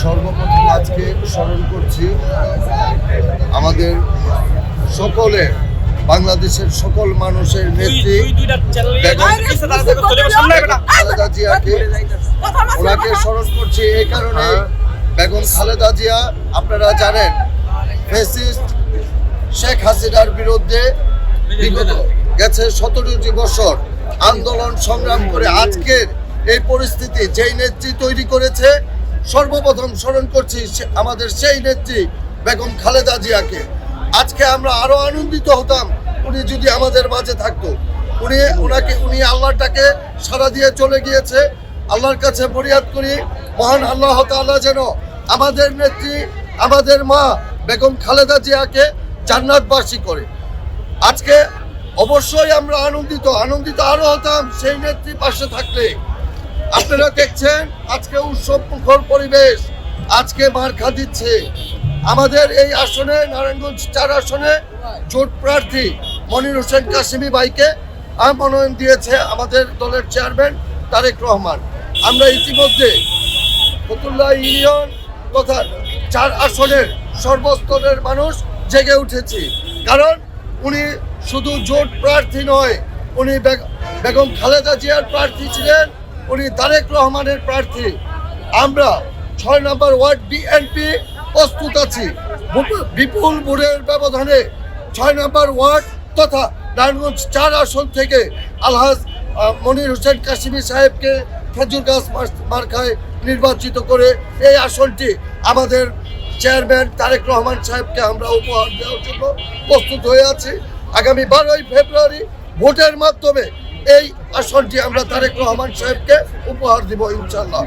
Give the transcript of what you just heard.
সর্বপ্রথম আজকে স্মরণ করছি আমাদের সকলের বাংলাদেশের সকল মানুষের নেত্রী খালেদা জিয়াকে ওনাকে স্মরণ করছি এই কারণে। বেগম খালেদা জিয়া আপনারা জানেন ফেসিস্ট শেখ হাসিনার বিরুদ্ধে বিগত গেছে সতেরোটি বছর আন্দোলন সংগ্রাম করে আজকের এই পরিস্থিতি যেই নেত্রী তৈরি করেছে সর্বপ্রথম স্মরণ করছি আমাদের সেই নেত্রী বেগম খালেদা জিয়াকে। আজকে আমরা আরও আনন্দিত হতাম, উনি যদি আমাদের মাঝে থাকতো। উনি ওনাকে উনি আল্লাহটাকে সারা দিয়ে চলে গিয়েছে। আল্লাহর কাছে ফরিয়াদ করি, মহান আল্লাহ তাআলা যেন আমাদের নেত্রী, আমাদের মা বেগম খালেদা জিয়াকে জান্নাতবাসী করে। আজকে অবশ্যই আমরা আনন্দিত আনন্দিত আরও হতাম সেই নেত্রী পাশে থাকলে। আপনারা দেখছেন আজকে উৎসব মুখর পরিবেশ। আজকে মার্খা দিচ্ছে। আমাদের এই আসনে, নারায়ণগঞ্জ চার আসনে জোট প্রার্থী মনির হোসেন কাশিমি ভাইকে মনোনয়ন দিয়েছে আমাদের দলের চেয়ারম্যান তারেক রহমান। আমরা ইতিমধ্যে ফতুল্লাহ ইউনিয়ন তথা চার আসনের সর্বস্তরের মানুষ জেগে উঠেছি। কারণ উনি শুধু জোট প্রার্থী নয়, উনি বেগ- বেগম খালেদা জিয়ার প্রার্থী ছিলেন উনি তারেক রহমানের প্রার্থী। আমরা ছয় নম্বর ওয়ার্ড বিএনপি প্রস্তুত আছি। বিপুল ভোটের ব্যবধানে ছয় নম্বর ওয়ার্ড তথা নারায়ণগঞ্জ চার আসন থেকে আলহাজ মনির হোসেন কাশিমি সাহেবকে খেজুর গাছ মার- মার্কায় নির্বাচিত করে এই আসনটি আমাদের চেয়ারম্যান তারেক রহমান সাহেবকে আমরা উপহার দেওয়ার জন্য প্রস্তুত হয়ে আছি। আগামী বারোই ফেব্রুয়ারি ভোটের মাধ্যমে এই আসনটি আমরা তারেক রহমান সাহেবকে উপহার দিব ইনশাল্লাহ